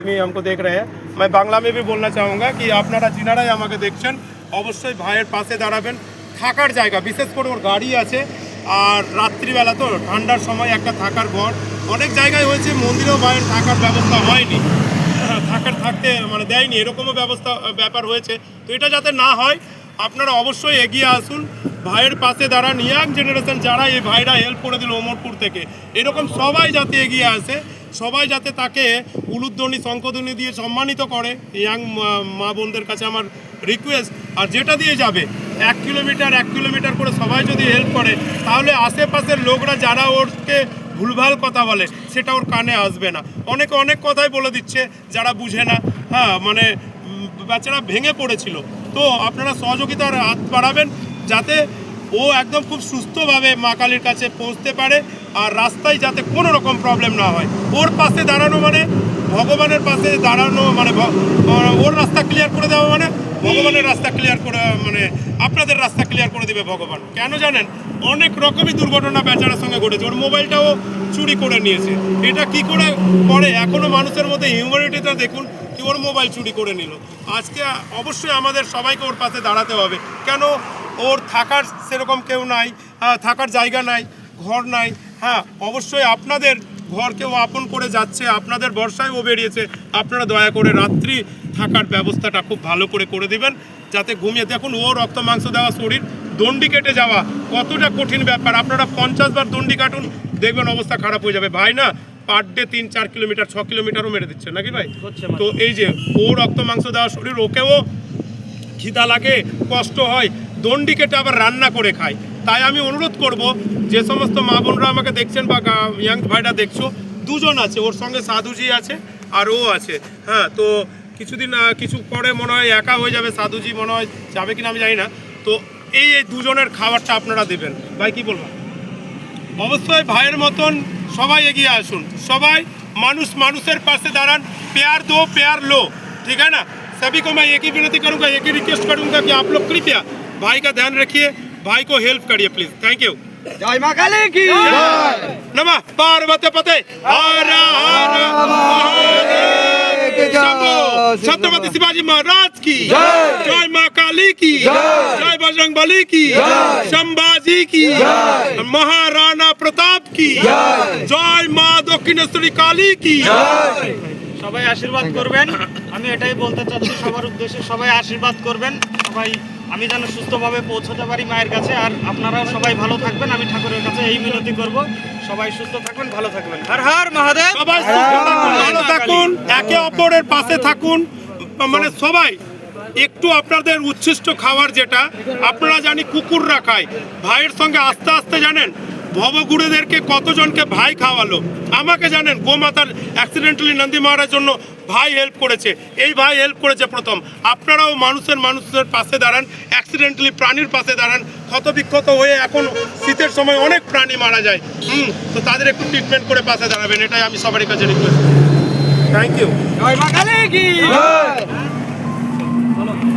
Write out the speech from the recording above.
आदमी हमको देख रहे हैं मैं बांग्ला में भी बोलना चाहूँगा कि আপনারা যিনারাই আমাকে দেখছেন অবশ্যই ভাইয়ের পাশে দাঁড়াবেন থাকার জায়গা বিশেষ করে ওর গাড়ি আছে আর রাত্রিবেলা তো ঠান্ডার সময় একটা থাকার ঘর অনেক জায়গায় হয়েছে মন্দিরেও ভাইয়ের থাকার ব্যবস্থা হয়নি থাকার থাকতে মানে দেয়নি এরকমও ব্যবস্থা ব্যাপার হয়েছে তো এটা যাতে না হয় আপনারা অবশ্যই এগিয়ে আসুন ভাইয়ের পাশে দাঁড়ান ইয়াং জেনারেশন যারা এই ভাইরা হেল্প করে দিল ওমরপুর থেকে এরকম সবাই যাতে এগিয়ে আসে সবাই যাতে তাকে উলুধ্বনি, শঙ্খধ্বনি দিয়ে সম্মানিত করে ইয়াং মা বোনদের কাছে আমার রিকোয়েস্ট আর যেটা দিয়ে যাবে, এক কিলোমিটার এক কিলোমিটার করে সবাই যদি হেল্প করে, তাহলে আশেপাশের লোকরা যারা ওরকে ভুলভাল কথা বলে, সেটা ওর কানে আসবে না। অনেকে অনেক কথাই বলে দিচ্ছে, যারা বুঝে না। হ্যাঁ মানে বেচারা ভেঙে পড়েছিল। তো আপনারা সহযোগিতার হাত বাড়াবেন, যাতে ও একদম খুব সুস্থভাবে মা কালীর কাছে পৌঁছতে পারে আর রাস্তায় যাতে কোনো রকম প্রবলেম না হয়। ওর পাশে দাঁড়ানো মানে ভগবানের পাশে দাঁড়ানো মানে ওর রাস্তা ক্লিয়ার করে দেওয়া মানে ভগবানের রাস্তা ক্লিয়ার করে মানে আপনাদের রাস্তা ক্লিয়ার করে দিবে ভগবান। কেন জানেন? অনেক রকমই দুর্ঘটনা বেচারার সঙ্গে ঘটেছে। ওর মোবাইলটাও চুরি করে নিয়েছে। এটা কি করে করে? এখনও মানুষের মধ্যে হিউম্যানিটিটা দেখুন কি ওর মোবাইল চুরি করে নিল। আজকে অবশ্যই আমাদের সবাইকে ওর পাশে দাঁড়াতে হবে। কেন? ওর থাকার সেরকম কেউ নাই হ্যাঁ, থাকার জায়গা নাই ঘর নাই হ্যাঁ অবশ্যই আপনাদের ঘর কেউ আপন করে যাচ্ছে আপনাদের বর্ষায় ও বেরিয়েছে। আপনারা দয়া করে রাত্রি থাকার ব্যবস্থাটা খুব ভালো করে করে দিবেন যাতে ঘুমিয়ে দেখুন ও রক্ত মাংস দেওয়া শরীর দণ্ডি কেটে যাওয়া কতটা কঠিন ব্যাপার। আপনারা পঞ্চাশ বার দণ্ডি কাটুন দেখবেন অবস্থা খারাপ হয়ে যাবে। ভাই না পার ডে তিন চার কিলোমিটার ছ কিলোমিটারও মেরে দিচ্ছে নাকি ভাই? তো এই যে ও রক্ত মাংস দেওয়া শরীর ওকেও খিদা লাগে কষ্ট হয় দণ্ডি কেটে আবার রান্না করে খায় তাই আমি অনুরোধ করব যে সমস্ত মা বোনরা আমাকে দেখছেন বা ইয়াং ভাইরা দেখছো দুজন আছে ওর সঙ্গে সাধুজি আছে আর ও আছে হ্যাঁ তো কিছুদিন আহ, কিছু পরে মনে হয় একা হয়ে যাবে সাধুজি মনে হয় যাবে কিনা আমি জানি না তো এই এই দুজনের খাবারটা আপনারা দেবেন ভাই কি বলবো অবশ্যই ভাইয়ের মতন সবাই এগিয়ে আসুন সবাই মানুষ মানুষের পাশে দাঁড়ান प्यार दो प्यार लो ठीक है ना सभी को मैं एक ही विनती करूंगा एक ही रिक्वेस्ट करूंगा कि आप लोग कृपया भाई का ध्यान रखिए भाई को हेल्प करिए प्लीज थैंक यू জয় মা কালী কি नमः पार्वती पते हर हर महादेव शंभो छत्रपति शिवाजी महाराज की जय माँ काली की जय बजरंग बली की संभाजी की महाराणा प्रताप की जय माँ दक्षिणेश्वरी काली की সবাই আশীর্বাদ করবেন আমি এটাই বলতে চাচ্ছি সবার উদ্দেশ্যে সবাই আশীর্বাদ করবেন সবাই আমি যেন সুস্থভাবে পৌঁছতে পারি মায়ের কাছে আর আপনারাও সবাই ভালো থাকবেন। আমি ঠাকুরের কাছে এই মিনতি করব। সবাই সুস্থ থাকবেন ভালো থাকবেন। হর হর মহাদেব। সবাই সুস্থ থাকুন, ভালো থাকুন একে অপরের পাশে থাকুন। মানে সবাই একটু আপনাদের উচ্ছিষ্ট খাবার যেটা আপনারা জানি কুকুররা খায়। ভাইয়ের সঙ্গে আস্তে আস্তে জানেন ভবগুড়েদেরকে কতজনকে ভাই খাওয়ালো। আমাকে জানেন গোমাতার অ্যাক্সিডেন্টালি নন্দী মারার জন্য ভাই হেল্প করেছে। এই ভাই হেল্প করেছে প্রথম। আপনারাও মানুষের মানুষের পাশে দাঁড়ান অ্যাক্সিডেন্টালি প্রাণীর পাশে দাঁড়ান। ক্ষতবিক্ষত হয়ে এখন শীতের সময় অনেক প্রাণী মারা যায়। হুম তো তাদের একটু ট্রিটমেন্ট করে পাশে দাঁড়াবেন এটাই আমি সবারই কাছে রিকোয়েস্ট থ্যাংক ইউ জয় মা কালী কি?